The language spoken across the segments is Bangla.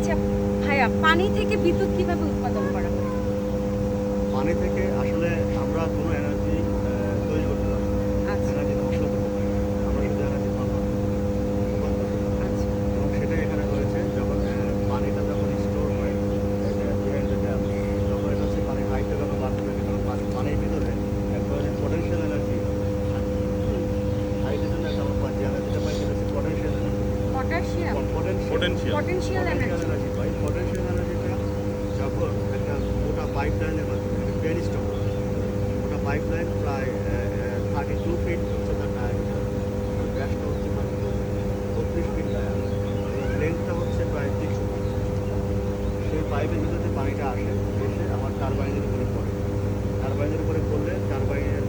আচ্ছা ভাইয়া পানি থেকে বিদ্যুৎ কীভাবে উৎপাদন করা হয়? পানি থেকে আসলে আমরা কোনো এনার্জি তৈরি করতে পারি আচ্ছা এনার্জি ধ্বংস করতে পারি না। আমরা শুধু এনার্জি আচ্ছা এবং সেটাই এখানে হয়েছে যখন আহ, পানিটা যখন স্টোর হয় বিহাইন্ড দ্য ড্যাম তখন এটা হচ্ছে পানির হাইটটা যখন বাড়তে থাকে তখন পানি পানির ভিতরে এক ধরনের পটেনশিয়াল এনার্জি হাইটের জন্য একটা আমরা পাই যে এনার্জিটা পাই সেটা হচ্ছে potential energy potassium potential potential potential energy energy potential এনার্জিটা যখন একটা মোটা পাইপ লাইনের মাধ্যমে মোটা পাইপ লাইন প্রায় থার্টি টু ফিট হচ্ছে মাত্র বত্রিশ ফিট লেন্থটা হচ্ছে প্রায় তিনশো ফিট সেই পাইপের ভিতরে পানিটা আসে এসে আমার টারবাইনের উপরে পড়ে। টারবাইনের উপরে পড়লে টারবাইনের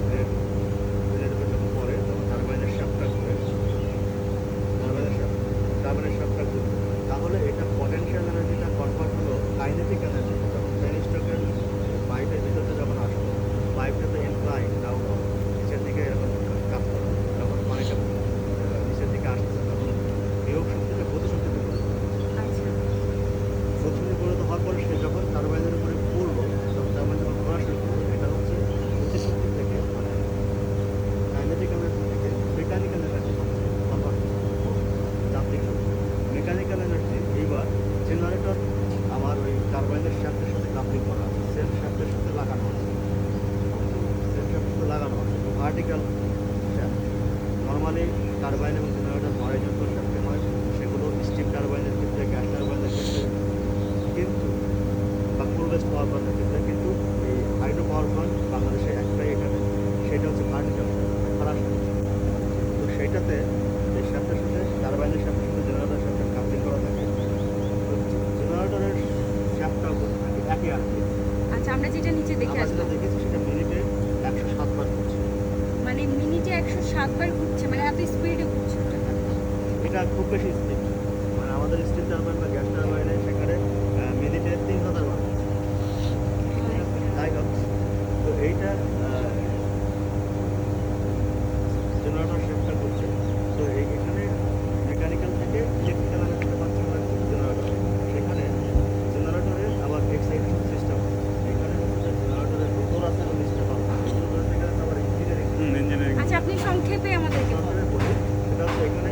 Kaya na tignan vertical normally turbine এবং জেনারেটর হরাইজন্টাল শ্যাফটে হয়। সেগুলো স্টিম টারবাইনের ক্ষেত্রে গ্যাস টারবাইনের ক্ষেত্রে কিন্তু বা ফুল বেস পাওয়ার প্লান্টের ক্ষেত্রে কিন্তু এই হাইড্রো পাওয়ার প্লান্ট বাংলাদেশে একটাই এখানে সেটা হচ্ছে ভার্টিক্যাল খারাপ তো সেইটাতে এই শ্যাফটের সাথে টারবাইনের শ্যাফটের সাথে জেনারেটর শ্যাফটের কাপলিং করা থাকে। তো জেনারেটরের করতে থাকে একই আর কি আচ্ছা আমরা যেটা নিচে দেখে আসলাম। দেখেছি সেটা মিনিটে একশো সাতবার করছে মানে মিনিটে একশো সাতবার ঘুরছে মানে এত স্পিডে ঘুরছে। এটা খুব বেশি স্পিড মানে আমাদের স্টিল টারবাইন বা গ্যাস টারবাইনে সেখানে মিনিটে তিন হাজার বার তো এইটা জেনারেটর শেপটা করছে তো এই এখানে মেকানিক্যাল থেকে ইলেকট্রিক্যাল এনার্জিটা পাচ্ছে জেনারেটর সেখানে জেনারেটরের আবার এক্সাইটেশন সিস্টেম এখানে হচ্ছে জেনারেটরের রোটর আছে এবং স্টেপার রোটর থেকে আবার ইঞ্জিনিয়ারিং হুম ইঞ্জিনিয়ারিং আচ্ছা সংক্ষেপে আমাদেরকে বলি সেটা হচ্ছে এখানে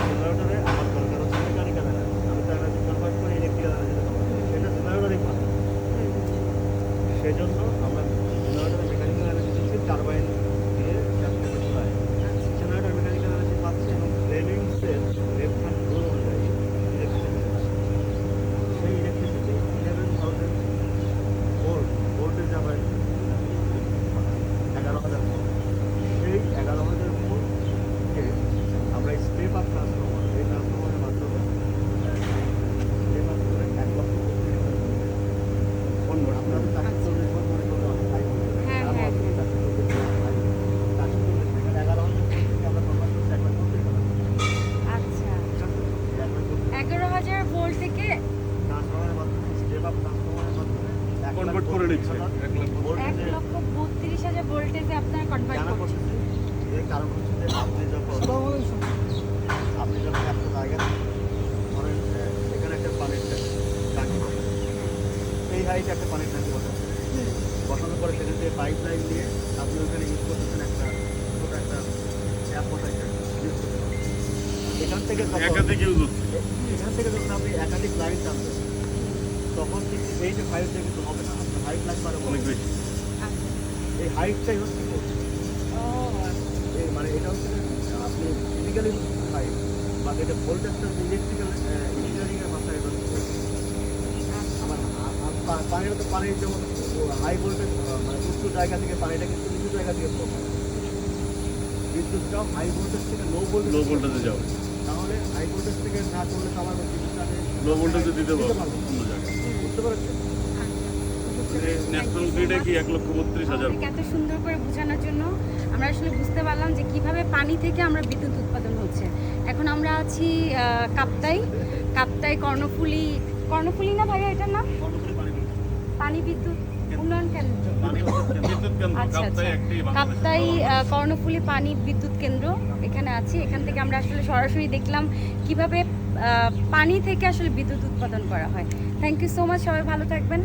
জেনারেটরে আমার দরকার হচ্ছে মেকানিক্যাল এনার্জি আমি তো এনার্জি কনভার্ট করে ইলেকট্রিক্যাল এনার্জিতে কনভার্ট করি সেটা জেনারেটরই পাবে সেজন্য আমরা জেনারেটরে মেকানিক্যাল এনার্জি দিচ্ছি টারবাইন দিয়ে চারটে চলায় জেনারেটর মেকানিক্যাল এনার্জি পাচ্ছে এবং রেলিংসের লেফট হ্যান্ড রোল অনুযায়ী ইলেকট্রিসিটি সেই electricity eleven thousand volt voltage আবার এগারো হাজার ভোল্ট সেই এগারো হাজার ভোল্টকে আমরা স্টেপ আপ ট্রান্সফর্মার এই ট্রান্সফর্মারের মাধ্যমে স্টেপ আপ করে এক লক্ষ বত্রিশ হাজার পণ্য আপনাদের চারশো চল্লিশ ভোল্ট মনে করলে অনেক হাই ভোল্টেজ হ্যাঁ, হ্যাঁ, হ্যাঁ। চারশো চল্লিশ ভোল্ট হাই চারশো চল্লিশ থেকে এগারো হাজার ভোল্ট থেকে আমরা কনভার্ট করছি এক লাখ বত্রিশ হাজার আচ্ছা ঠিক আছে এই এক লাখ বত্রিশ এগারো হাজার ভোল্ট থেকে ট্রান্সফর্মারের মাধ্যমে স্টেপ আপ ট্রান্সফর্মারের মাধ্যমে এক লাখ কনভার্ট করে নিচ্ছে। হাজার এক লাখ এক ভোল্টেজে লক্ষ বত্রিশ হাজার ভোল্টেজে আপনারা কনভার্ট জানা করছেন এর কারণ হচ্ছে যে আপনি যখন আপনি যখন একটা জায়গা ধরেন এখানে একটা পানির ট্যাঙ্ক- এই হাইটে একটা পানির ট্যাঙ্কি বসান বসানোর পরে সেখান থেকে পাইপ লাইন দিয়ে আপনি ওখানে ইউজ করতেছেন একটা ছোটো একটা ট্যাপ বসাইছেন। ইউজ করতে এখান থেকে একাধিক ইউজ হচ্ছে। এখান থেকে যখন আপনি একাধিক লাইন টানছেন তখন কিন্তু এই যে হাইট দিয়ে কিন্তু হবে না। আপনার হাইট লাগবে আরও অনেক বেশি আচ্ছা। এই হাইটটাই হচ্ছে এই মানে এটা হচ্ছে আপনি ফিজিক্যালি হাইট বা এটা ভোল্টেজটা ইলেকট্রিক্যাল ইঞ্জিনিয়ারিংয়ের মাথায় এটা আমার পানিটা তো পানির যেমন হাই ভোল্টেজ মানে উঁচু জায়গা থেকে পানিটা কিন্তু নিচু জায়গা থেকে বিদ্যুৎটাও হাই ভোল্টেজ থেকে লো ভোল্টেজ লো ভোল্টেজে যাবে। ভোল্টেজ থেকে না করলে তো আমার লো ভোল্টেজে দিতে পারব। পারব। অন্য জায়গায়। বুঝতে পারছেন ন্যাশনাল গ্রিডে কি এক লক্ষ বত্রিশ হাজার? এত সুন্দর করে বোঝানোর জন্য আমরা আসলে বুঝতে পারলাম যে কীভাবে পানি থেকে আমরা বিদ্যুৎ উৎপাদন হচ্ছে। এখন আমরা আছি কাপ্তাই। কাপ্তাই কর্ণফুলি কর্ণফুলি না ভাইয়া এটার নাম? পানি বিদ্যুৎ উন্নয়ন কেন্দ্র। কেন্দ্র আচ্ছা আচ্ছা। কাপ্তাই কর্ণফুলী পানি বিদ্যুৎ কেন্দ্র এখানে আছি। এখান থেকে আমরা আসলে সরাসরি দেখলাম কীভাবে পানি থেকে আসলে বিদ্যুৎ উৎপাদন করা হয়। থ্যাংক ইউ সো মাচ সবাই ভালো থাকবেন।